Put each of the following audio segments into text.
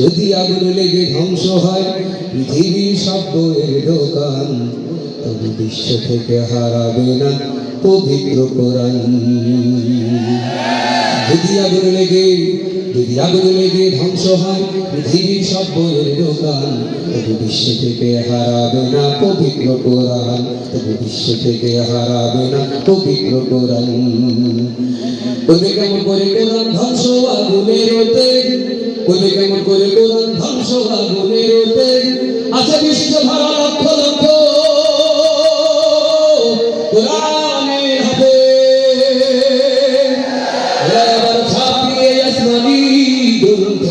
যদি আগুন লেগে ধ্বংস হয়, পৃথিবীর সব বইয়ের দোকান তবু বিশ্ব থেকে হারাবে না পবিত্র কোরআন। যদি আগুন লেগে, যদি আগুন লেগে ধ্বংস হয়, পৃথিবীর সব বইয়ের দোকান তবু বিশ্ব থেকে হারাবে না পবিত্র কোরআন। তবু বিশ্ব থেকে হারাবে না পবিত্র কোরআন। বলবে কেমন করে কোরআন ধ্বংস, আগুনের বলবে কেমন করে কোরআন ধ্বংস আগুনের ওতে আছে বিশ্ব ভরা লক্ষ লক্ষ। কোরআনের হবে এবার ছাপিয়ে আসমানি গ্রন্থ।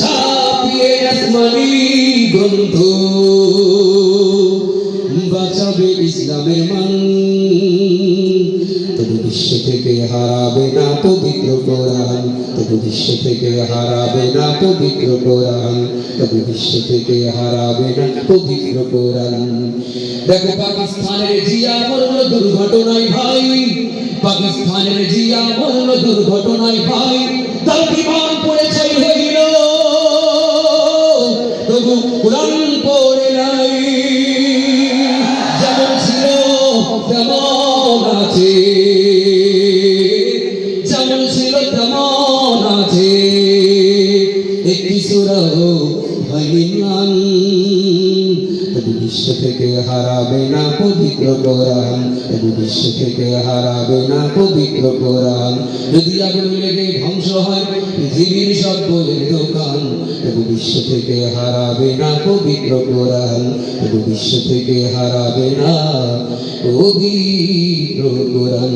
ছাপিয়ে আসমানি গ্রন্থ। ইসলামের মান। তবু বিশ্ব থেকে হারাবে না পবিত্র কোরআন তবু থেকে হারাবে না পবিত্র কোরআন তবু থেকে হারাবে না পবিত্র কোরআন দেখো, পাকিস্তানের জিয়া মরল দুর্ঘটনায় ভাই। পাকিস্তানের জিয়া মরল দুর্ঘটনায় ভাই। তার বিমান পড়েছে হইল তবু কোরআন আছে একটি সুরাও হয়নি বিশ্ব থেকে হারাবে না পবিত্র কোরআন। তবু বিশ্ব থেকে হারাবে না পবিত্র কোরআন। যদি আগুন লেগে ধ্বংস হয় পৃথিবীর সব বইয়ের দোকান। তবু বিশ্ব থেকে হারাবে না পবিত্র কোরআন। তবু বিশ্ব থেকে হারাবে না পবিত্র কোরআন।